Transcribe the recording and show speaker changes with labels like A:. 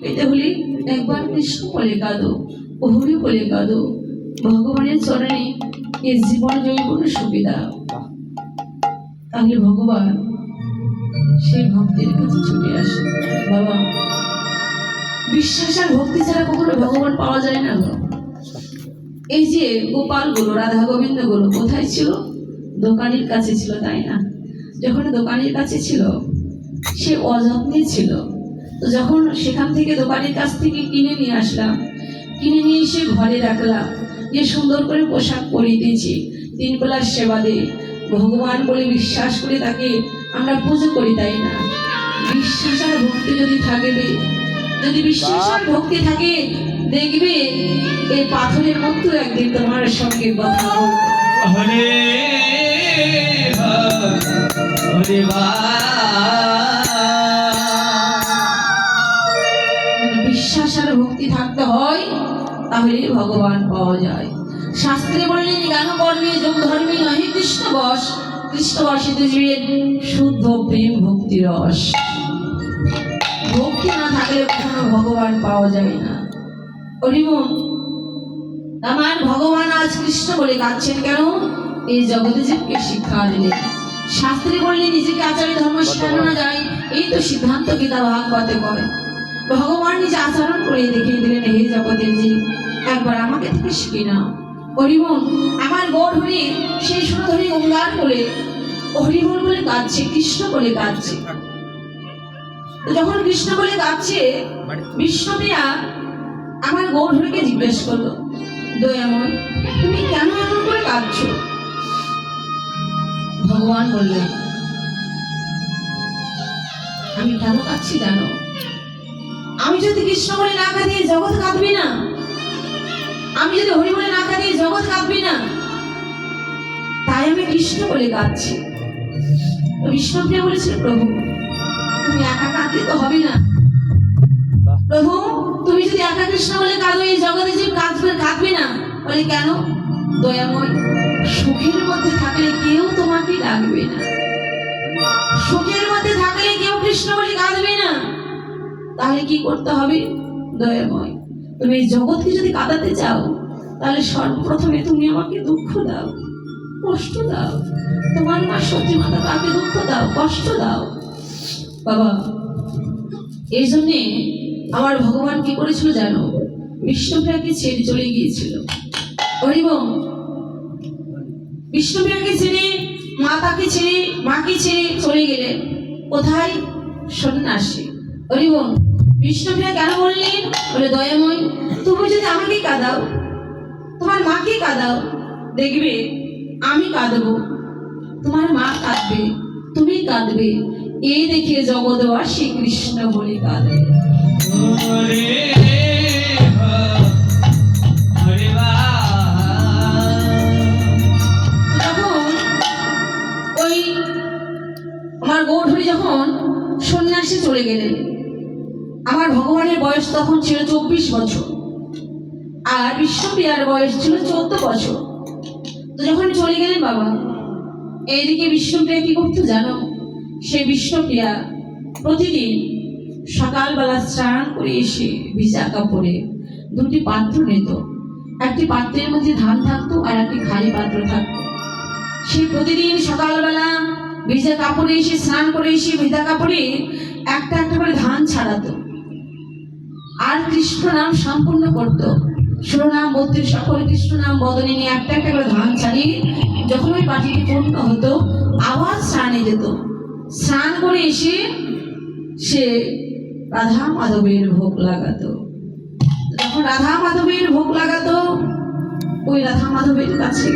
A: পেতে হলে একবার কৃষ্ণ বলে কাঁদো হরি বলে কাঁদো। ভগবানের চরণে এ জীবন জৈবন সুবিধা। তাহলে ভগবান সেই ভক্তির কাছে ছুটে আসে। বাবা, বিশ্বাস আর ভক্তি ছাড়া কখনো ভগবান পাওয়া যায় না এই যে গোপালগুলো রাধা গোবিন্দগুলো কোথায় ছিল? দোকানের কাছে ছিল, তাই না? যখন দোকানের কাছে ছিল, সে অযত্নে ছিল। তো যখন সেখান থেকে দোকানের কাছ থেকে কিনে নিয়ে আসলাম কিনে নিয়ে এসে ঘরে রাখলাম যে সুন্দর করে পোশাক পরিয়ে দিয়েছি তিন বেলার সেবা দে ভগবান বলে বিশ্বাস করে তাকে আমরা পুজো করি তাই না বিশ্বাস আর ভক্তি যদি থাকে যদি বিশ্বাস আর ভক্তি থাকে দেখবে এই পাথরের মতো একদিন তোমার সঙ্গে কথা যদি তাহলে ভগবান পাওয়া যায়। শাস্ত্রে বললেন জ্ঞান কর্মে যোগ ধর্মে নহে কৃষ্ণ বস কৃষ্ণ বসিতে জীবের শুদ্ধ প্রেম ভক্তি রস। ভক্তি না থাকলে কখনো ভগবান পাওয়া যায় না। হরিমন আমার ভগবান আজ কৃষ্ণ বলে গাচ্ছেন কেন? এই জগতে জীবকে শিক্ষা দিলেন শাস্ত্রে বললে, নিজেকে আচার্য ধর্ম শেখানো না যায়। এই তো সিদ্ধান্ত গীতা ভাগবতে করে ভগবান নিজে আচরণ করে দেখিয়ে দিলেন, হে জগতের জীব একবার আমাকে থেকে শিখে নাও হরিমন আমার গড় হরি, সেই সুন্দরী গঙ্গার বলে হরিমন বলে কাঁদছে, কৃষ্ণ বলে কাঁদছে। যখন কৃষ্ণ বলে কাঁদছে বিষ্ণুপ্রিয়া আমার গৌর হরিকে জিজ্ঞেস করল দয়াময় তুমি কেন এমন করে কাঁদছো? ভগবান বললেন, আমি কেন কাঁদছি জানো? আমি যদি কৃষ্ণ বলে না কাঁদি এই জগৎ কাঁদবি না? আমি যদি হরি বলে না কাঁদি জগৎ কাঁদবি না? তাই আমি কৃষ্ণ বলে কাঁদছি। বিষ্ণুপ্রিয়া বলেছিল প্রভু তুমি একা কাঁদলে তো হবে না। প্রভু তুমি যদি একা কৃষ্ণ বলে কাঁদো এই জগতে যে কাঁদবে কাঁদবে না। বলে কেন? দয়াময় সুখের মধ্যে থাকলে কেউ তোমাকে ডাকবে না। সুখের মধ্যে থাকলে কেউ কৃষ্ণ বলে তাহলে কি করতে হবে? দয়াময়। তুমি এই জগৎকে যদি কাঁদাতে চাও, তাহলে সর্বপ্রথমে তুমি আমাকে দুঃখ দাও, কষ্ট দাও। তোমার মা সত্যি মাতা তাকে দুঃখ দাও, কষ্ট দাও। বাবা, এই জন্যে আমার ভগবান কি করেছিল জানো? বিষ্ণুপ্রিয়াকে ছেড়ে চলে গিয়েছিল। হরিবম বিষ্ণুপ্রিয়াকে ছেড়ে মাতাকে ছেড়ে, মাকে ছেড়ে চলে গেলেন। কোথায়? সন্ন্যাসী। হরিবম বিষ্ণুপ্রিয়া কেন বললেন? বলে দয়াময় তুমি যদি আমাকে কাঁদাও তোমার মাকে কাঁদাও দেখবে আমি কাঁদবো। তোমার মা কাঁদবে তুমি কাঁদবে। এই দেখে জগৎবাসী কৃষ্ণ বলে কাঁদে। আমার গৌধরী যখন সন্ন্যাসে চলে গেলেন আমার ভগবানের বয়স তখন ছিল চব্বিশ বছর। আর বিশ্বপ্রিয়ার বয়স ছিল চোদ্দ বছর। তো যখন চলে গেলেন বাবা, এইদিকে বিষ্ণুপ্রিয়া কি করতো জানো? সে বিষ্ণুপ্রিয়া প্রতিদিন সকালবেলা স্নান করে এসে ভিজা কাপড়ে দুটি পাত্র নিত। একটি পাত্রের মধ্যে ধান থাকতো আর একটি খালি পাত্র থাকতো। সে প্রতিদিন সকালবেলা ভিজা কাপড়ে এসে স্নান করে এসে ভিজা কাপড়ে একটা একটা করে ধান ছাড়াতো। আর কৃষ্ণ নাম সম্পূর্ণ করতো। শিরোনাম বত্রিশ সকল কৃষ্ণ নাম বদলে নিয়ে একটা একটা করে ধান ছাড়িয়ে যখন ওই পাটিটি পূর্ণ হতো, আবার স্নানে যেত। স্নান করে এসে সে রাধা মাধবের ভোগ লাগাতো। যখন রাধা মাধবের ভোগ লাগাতো, ওই রাধা মাধবের কাছে